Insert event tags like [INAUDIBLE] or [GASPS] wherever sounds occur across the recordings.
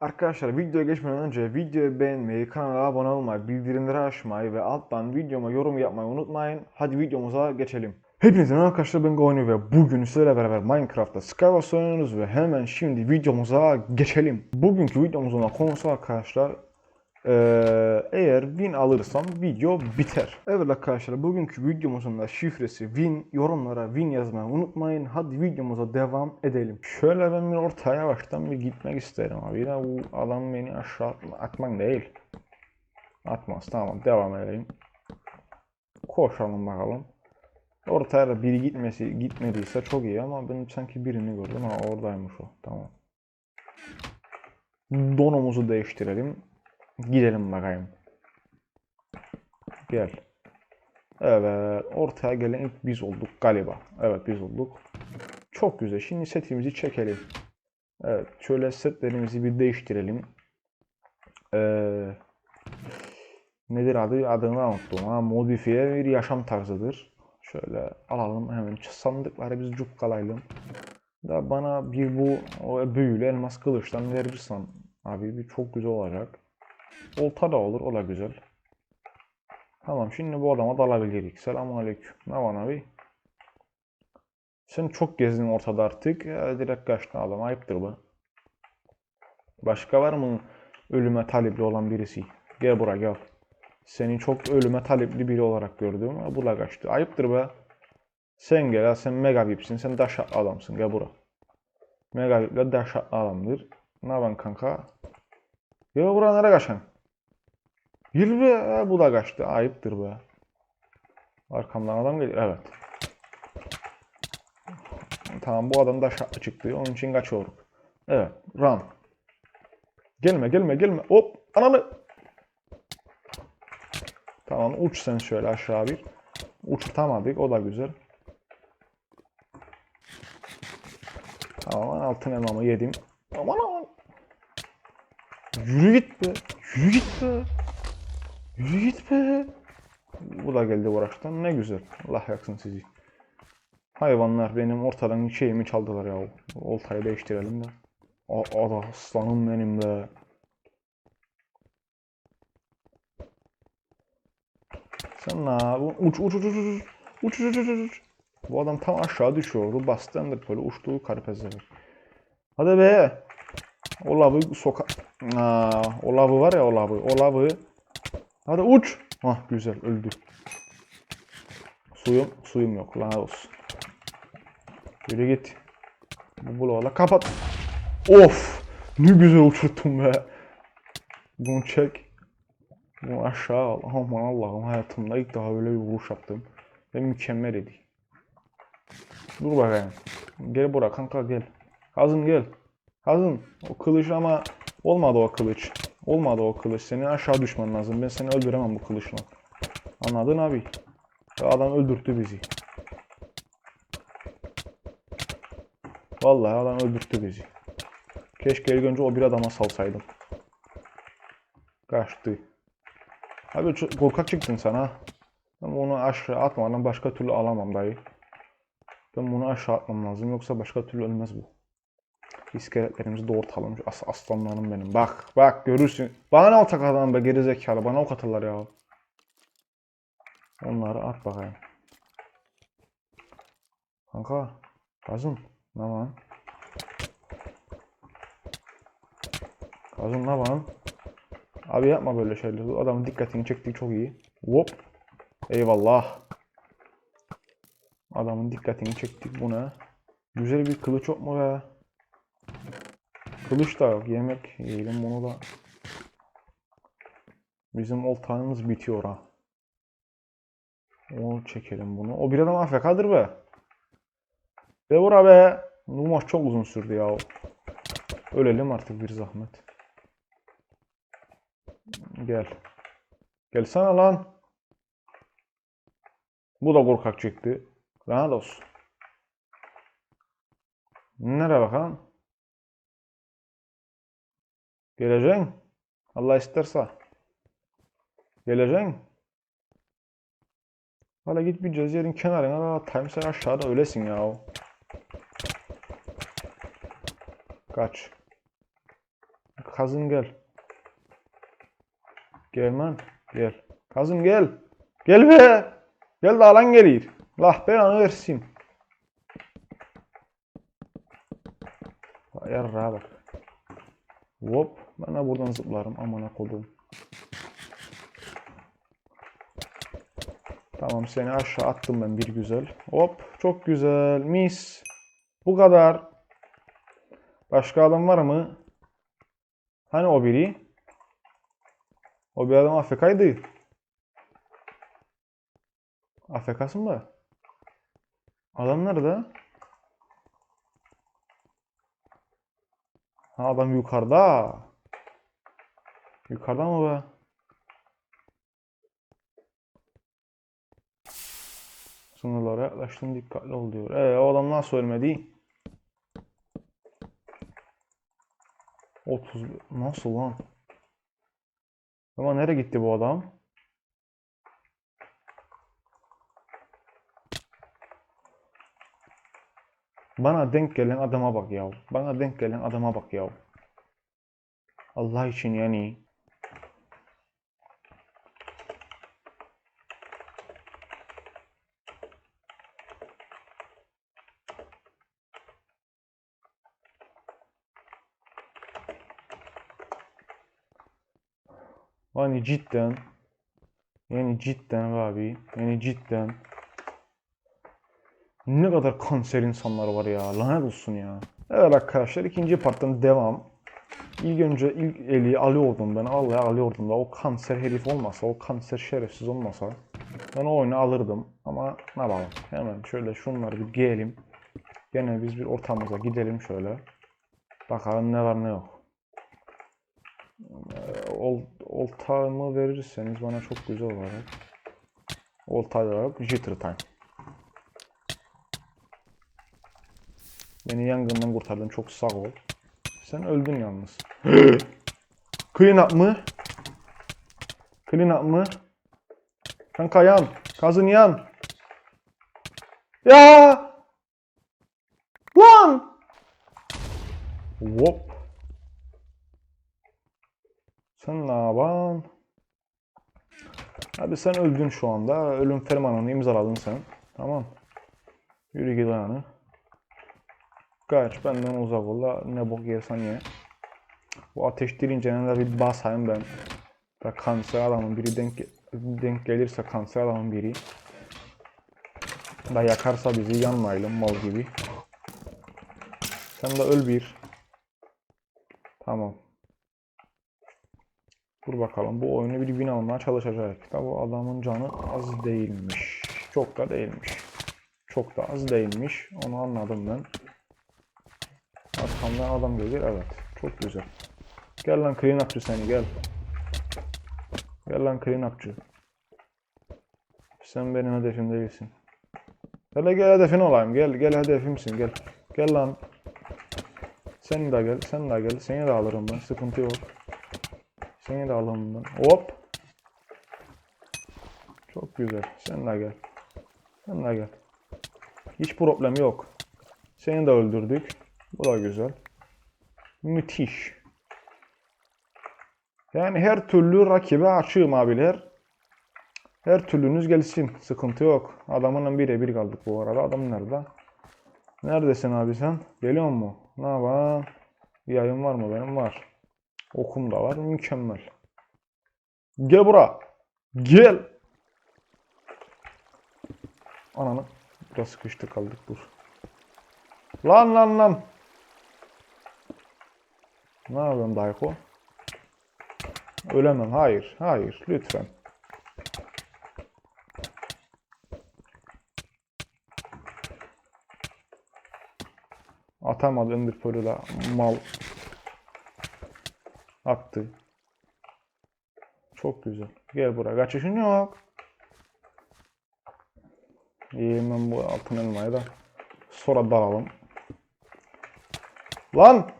Arkadaşlar videoya geçmeden önce videoyu beğenmeyi, kanala abone olmayı, bildirimleri açmayı ve alttan videoma yorum yapmayı unutmayın. Hadi videomuza geçelim. Hepinize merhaba arkadaşlar ben Goni ve bugün sizlerle beraber Minecraft'ta Skywars oynuyoruz ve hemen şimdi videomuza geçelim. Bugünkü videomuzun konusu arkadaşlar eee, eğer win alırsam video biter. Evet arkadaşlar bugünkü videomuzun da şifresi win. Yorumlara win yazmayı unutmayın. Hadi videomuza devam edelim. Şöyle ben bir ortaya yavaştan bir gitmek isterim abi. Yine bu adam beni aşağı atma, atmak değil. Atmaz tamam devam edelim. Koşalım bakalım. Ortaya da biri gitmesi gitmediyse çok iyi ama ben sanki birini gördüm. Ha oradaymış o. Tamam. Donumuzu değiştirelim. Gidelim bakayım. Gel. Evet. Ortaya gelen ilk biz olduk galiba. Evet biz olduk. Çok güzel. Şimdi setimizi çekelim. Evet. Şöyle setlerimizi bir değiştirelim. Ee, nedir adı? Adını unuttum. Ha, modifiye bir yaşam tarzıdır. Şöyle alalım hemen sandıkları biz cukkalayalım. Da bana bir bu büyülü elmas kılıçtan verirsen abi bir çok güzel olacak. Olta da olur, o da güzel. Tamam, şimdi bu adama dalabiliriz. Selamun aleyküm. Ne var abi? Sen çok gezdin ortada artık. Ya, direkt kaçtın adam, ayıptır bu. Başka var mı ölüme talipli olan birisi? Gel buraya gel. Seni çok ölüme talipli biri olarak gördüm. Ha, Bu da kaçtı. Ayıptır be. Sen gel, sen mega VIP'sin. Sen daşa adamsın. Gel buraya. Mega VIP'le daşa adamdır. Ne yapıyorsun kanka? Ya buraya nereye kaçan? Yürü be, bu da kaçtı. Ayıptır be. Arkamdan adam geliyor. Evet. Tamam bu adam da çıktı. Onun için kaçıyorum. Evet. Run. Gelme gelme gelme. Hop. Ananı. Tamam uç sen şöyle aşağı bir. Uçurtamadık. O da güzel. Tamam altın elmamı yedim. Aman aman. Yürü git be. Yürü git be. Yürü git be. Bu da geldi uğraştan. Ne güzel. Allah yaksın sizi. Hayvanlar benim ortadan şeyimi çaldılar ya. Oltayı değiştirelim de. Aa, da aslanım benim be. Sen ne yapıyorsun? Uç uç uç uç uç. Uç uç uç uç uç. Bu adam tam aşağı düşüyordu. Bastı Ender böyle uçtuğu karpezleri. Hadi be. O lavı soka... Aa, o lavı var ya o lavı. O lavı. Hadi uç. Hah güzel öldü. Suyum, suyum yok. Lanet olsun. Yürü git. Bu bloğla kapat. Of! Ne güzel uçurttum be. Bunu çek. Bunu aşağı al. Aman Allah'ım hayatımda ilk defa böyle bir vuruş yaptım. Ve mükemmel idi. Dur bakayım. Gel buraya kanka gel. Kazım gel. Kazım. O kılıç ama olmadı o kılıç. Olmadı o kılıç. Senin aşağı düşman lazım. Ben seni öldüremem bu kılıçla. Anladın abi? Adam öldürttü bizi. Vallahi adam öldürttü bizi. Keşke ilk önce o bir adama salsaydım. Kaçtı. Abi korkak çıktın sen ha. Ben bunu aşağı atmadan başka türlü alamam dayı. Ben bunu aşağı atmam lazım yoksa başka türlü ölmez bu. İskeletlerimizi doğurtalım. As aslanlarım benim. Bak bak görürsün. Bana ne olacak adam be gerizekalı. Bana ok atırlar ya. Onları at bakayım. Kanka. Kazım. Ne var? Kazım ne var? Abi yapma böyle şeyler. Adamın dikkatini çektiği çok iyi. Hop. Eyvallah. Adamın dikkatini çektik bu ne? Güzel bir kılıç yok mu be? Kılıç da yok. Yemek yiyelim bunu da. Bizim oltanımız bitiyor ha. Onu çekelim bunu. O bir adam AFK'dır be. Be bura be. Bu maç çok uzun sürdü ya. Ölelim artık bir zahmet. Gel. Gelsene lan. Bu da korkak çıktı. Lanet olsun. Nereye bakalım? Geleceksin. Allah isterse. Geleceksin. Hala git bir ceziyerin kenarına da sen aşağıda öylesin ya. Kaç. Kazın gel. Gel lan. Gel. Kazın gel. Gel be. Gel de alan gelir. Allah belanı versin. Yarrağa bak. Hop. Ben de buradan zıplarım. Amına kodum. Tamam seni aşağı attım ben bir güzel. Hop. Çok güzel. Mis. Bu kadar. Başka adam var mı? Hani o biri? O bir adam AFK'ydı. AFK'sı mı? Adam nerede? Ha adam yukarıda. Yukarıda mı be? Sınırlara yaklaştın dikkatli ol diyor. Ee o adam nasıl ölmedi? 30 nasıl lan? Ama nereye gitti bu adam? Bana denk gelen adama bak ya. Bana denk gelen adama bak ya. Allah için yani. Yani cidden yani cidden abi yani cidden ne kadar kanser insanlar var ya lanet olsun ya. Evet arkadaşlar ikinci parttan devam. İlk önce ilk eli alıyordum ben vallahi alıyordum da o kanser herif olmasa o kanser şerefsiz olmasa ben o oyunu alırdım ama ne yapalım hemen şöyle şunları bir giyelim. Gene biz bir ortamıza gidelim şöyle. Bakalım ne var ne yok. Ee, ol, oltamı verirseniz bana çok güzel olur. Oltayla yok. Jitter time. Beni yangından kurtardın. Çok sağ ol. Sen öldün yalnız. [GASPS] Clean up mı? Clean up mı? Kanka yan. Kazın yan. Ya! Lan! Hop. Sen ne yapan? Abi sen öldün şu anda. Ölüm fermanını imzaladın sen. Tamam. Yürü git anı. Kaç benden uzak ol da ne bok yersen ye. Bu ateş dirincene de bir basayım ben. Da kanser adamın biri denk, denk gelirse kanser adamın biri. Da yakarsa bizi yanmayalım mal gibi. Sen de öl bir. Tamam. Dur bakalım bu oyunu bir win almaya çalışacak. Bu adamın canı az değilmiş. Çok da değilmiş. Çok da az değilmiş. Onu anladım ben. Arkamdan adam gelir. Evet. Çok güzel. Gel lan clean upçı seni gel. Gel lan clean upçı. Sen benim hedefim değilsin. Hele gel hedefin olayım. Gel gel hedefimsin gel. Gel lan. Sen de gel. Sen de gel. Seni de alırım ben. Sıkıntı yok. Seni de alırım ben. Hop. Çok güzel. Sen de gel. Sen de gel. Hiç problem yok. Seni de öldürdük. Bu da güzel. Müthiş. Yani her türlü rakibe açığım abiler. Her türlünüz gelsin. Sıkıntı yok. Adamınla birebir kaldık bu arada. Adam nerede? Neredesin abi sen? Geliyor mu? Ne yapalım? Yayın var mı benim? Var. Okum da var. Mükemmel. Gel bura. Gel. Ananı. Biraz sıkıştı kaldık dur. Lan lan lan. Ne yapıyorsun Dayko? Ölemem. Hayır. Hayır. Lütfen. Atamadı Ender Pearl'ü da mal. Attı. Çok güzel. Gel buraya. Kaçışın yok. Yiyeyim ben bu altın elmayı da. Sonra dalalım. Lan!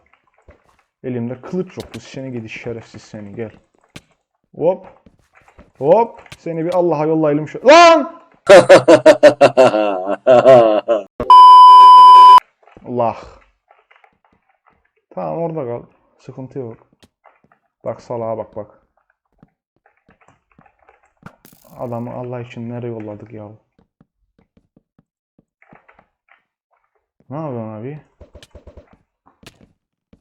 Elimde kılıç yoktu. Seni gidi şerefsiz seni gel. Hop. Hop. Seni bir Allah'a yollayalım şu. Lan! [LAUGHS] Allah. Tamam orada kal. Sıkıntı yok. Bak salağa bak bak. Adamı Allah için nereye yolladık ya? Ne yapıyorsun abi?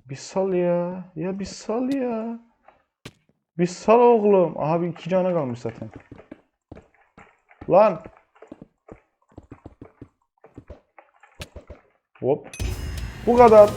Bir sal ya. Ya bir sal ya. Bir sal oğlum. Abi iki cana kalmış zaten. Lan. Hop. Bu kadar.